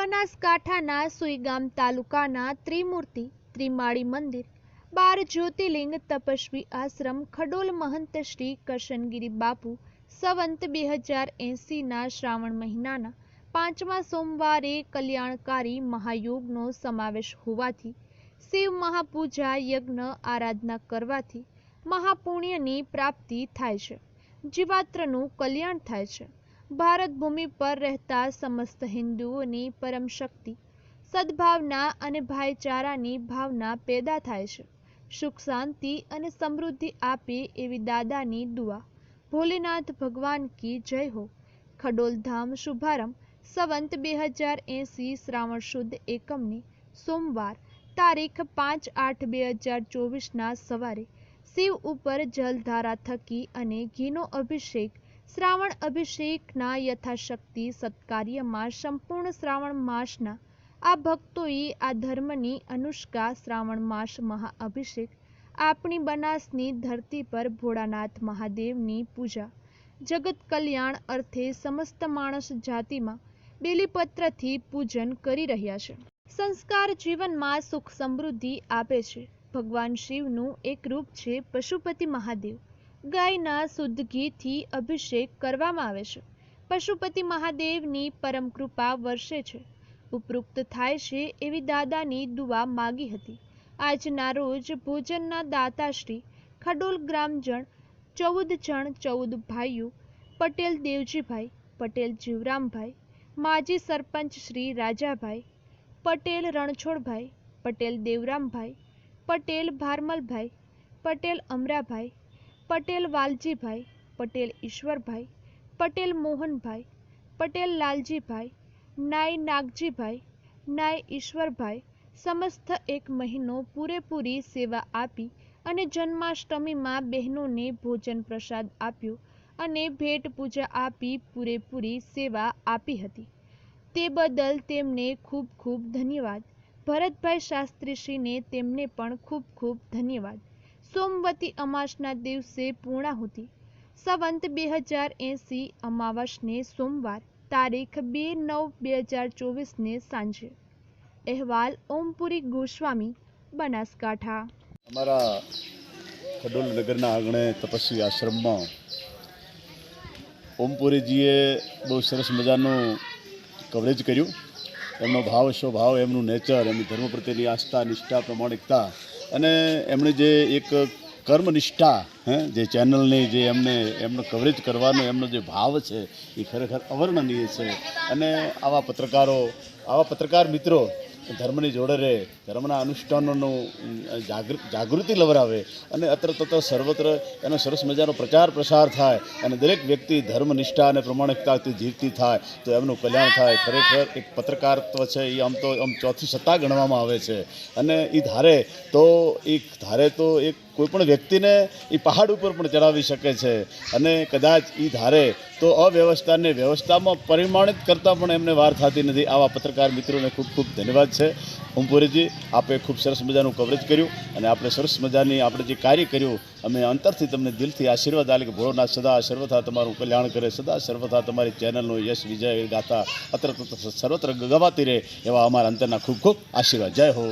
બનાસકાંઠાના સુઈગામ તાલુકાના ત્રિમૂર્તિ, ત્રિમાળી મંદિર, બાર જ્યોતિર્લિંગ તપસ્વી આશ્રમ ખડોલ મહંત શ્રી કરશનગીરી બાપુ સંવંત બે હજાર એંસીના શ્રાવણ મહિનાના પાંચમા સોમવારે કલ્યાણકારી મહાયોગનો સમાવેશ હોવાથી શિવ મહાપૂજા યજ્ઞ આરાધના કરવાથી મહાપુણ્યની પ્રાપ્તિ થાય છે, જીવાત્રનું કલ્યાણ થાય છે. ભારત ભૂમિ પર રહેતા સમસ્ત હિન્દુઓની પરમ શક્તિ, સદભાવના અને ભાઈચારાની ભાવના પેદા થાય છે. સુખ, શાંતિ અને સમૃદ્ધિ આપે એવી દાદાની દુઆ. ભોલેનાથ ભગવાન કી જય હો. ખડોલધામ શુભારંભ. સંવંત બે હજાર એંસી શ્રાવણ શુદ્ધ એકમની સોમવાર, તારીખ પાંચ આઠ બે હજાર ચોવીસના સવારે. શિવ ઉપર જલધારા થકી અને ઘીનો અભિષેક શ્રાવણ અભિષેકના યથાશક્તિ સત્કાર્યમાં સંપૂર્ણ શ્રાવણ માસના આ ભક્તોએ આ ધર્મની અનુષ્કા શ્રાવણ માસ મહાઅભિષેક, આપણી બનાસની ધરતી પર ભોળાનાથ મહાદેવની પૂજા, જગત કલ્યાણ અર્થે સમસ્ત માણસ જાતિમાં બેલીપત્રથી પૂજન કરી રહ્યા છે. સંસ્કાર જીવનમાં સુખ સમૃદ્ધિ આપે છે. ભગવાન શિવનું એક રૂપ છે પશુપતિ મહાદેવ. ગાયના શુદ્ધ ઘીથી અભિષેક કરવામાં આવે છે. પશુપતિ મહાદેવની પરમ કૃપા વર્ષે છે. ઉપરુક્ત થાય છે એવી દાદાની દુઆ માગી હતી. આજના રોજ ભોજનના દાતાશ્રી ખડોલ ગ્રામજણ ચૌદ જણ ચૌદ ભાઈઓ, પટેલ દેવજીભાઈ, પટેલ જીવરામભાઈ, માજી સરપંચ શ્રી રાજાભાઈ, પટેલ રણછોડભાઈ, પટેલ દેવરામભાઈ, પટેલ ભારમલભાઈ, પટેલ અમરાભાઈ પટેલ વાલજીભાઈ, પટેલ ઈશ્વરભાઈ, પટેલ મોહનભાઈ, પટેલ લાલજીભાઈ નાય નાગજીભાઈ નાય ઈશ્વરભાઈ સમસ્ત એક મહિનો પૂરેપૂરી સેવા આપી અને જન્માષ્ટમીમાં બહેનોને ભોજન પ્રસાદ આપ્યો અને ભેટ પૂજા આપી પૂરેપૂરી સેવા આપી હતી. તે બદલ તેમને ખૂબ ખૂબ ધન્યવાદ. ભરતભાઈ શાસ્ત્રીશ્રીને તેમને પણ ખૂબ ખૂબ ધન્યવાદ. સોમવતી અમાસના દિવસે પૂર્ણાહુતિ સંવંત બે હજાર એંસી અમાવસને સોમવાર, તારીખ બે નવ બે હજાર ચોવીસને સાંજે. અહેવાલ ઓમપુરી ગોસ્વામી, બનાસકાંઠા. અમારા ખડોલ નગરના આંગણે તપસ્વી આશ્રમમાં ઓમપુરીજીએ બહુ સરસ મજાનું કવરેજ કર્યું. એમનો ભાવ, સ્વભાવ, એમનું નેચર, એમની ધર્મ પ્રત્યેની આસ્થા, નિષ્ઠા, પ્રમાણિકતા અને એમણે જે એક કર્મનિષ્ઠા, હે, જે ચેનલની જે એમને, એમનો કવરેજ કરવાનો એમનો જે ભાવ છે, એ ખરેખર અવર્ણનીય છે. અને આવા પત્રકારો, આવા પત્રકાર મિત્રો ધર્મની જોડે રહે, ધર્મના અનુષ્ઠાનોનું જાગૃ- જાગૃતિ લવરાવે અને અત્ર તત્ર સર્વત્ર એનો સરસ મજાનો પ્રચાર પ્રસાર થાય અને દરેક વ્યક્તિ ધર્મનિષ્ઠા અને પ્રમાણિકતાથી જીવતી થાય, તો એમનું કલ્યાણ થાય. ખરેખર એક પત્રકારત્વ છે એ આમ તો, આમ ચોથી સત્તા ગણવામાં આવે છે. અને એ ધારે તો એ ધારે તો એક કોઈપણ વ્યક્તિને એ પહાડ ઉપર પણ ચડાવી શકે છે અને કદાચ એ ધારે તો અવ્યવસ્થાને વ્યવસ્થામાં પરિમાણિત કરતાં પણ એમને વાર થતી નથી. આવા પત્રકાર મિત્રોને ખૂબ ખૂબ ધન્યવાદ છે. ઓમપુરીજી આપે ખૂબ સરસ મજાનું કવરેજ કર્યું અને આપણે સરસ મજાની આપણે જે કાર્ય કર્યું, અમે અંતરથી તમને દિલથી આશીર્વાદ આલે કે ભોળોનાથ સદા સર્વથા તમારું કલ્યાણ કરે, સદા સર્વથા તમારી ચેનલનો યશ, વિજય, ગાથા અત્ર સર્વત્ર ગવાતી રહે એવા અમારા અંતરના ખૂબ ખૂબ આશીર્વાદ. જય હો.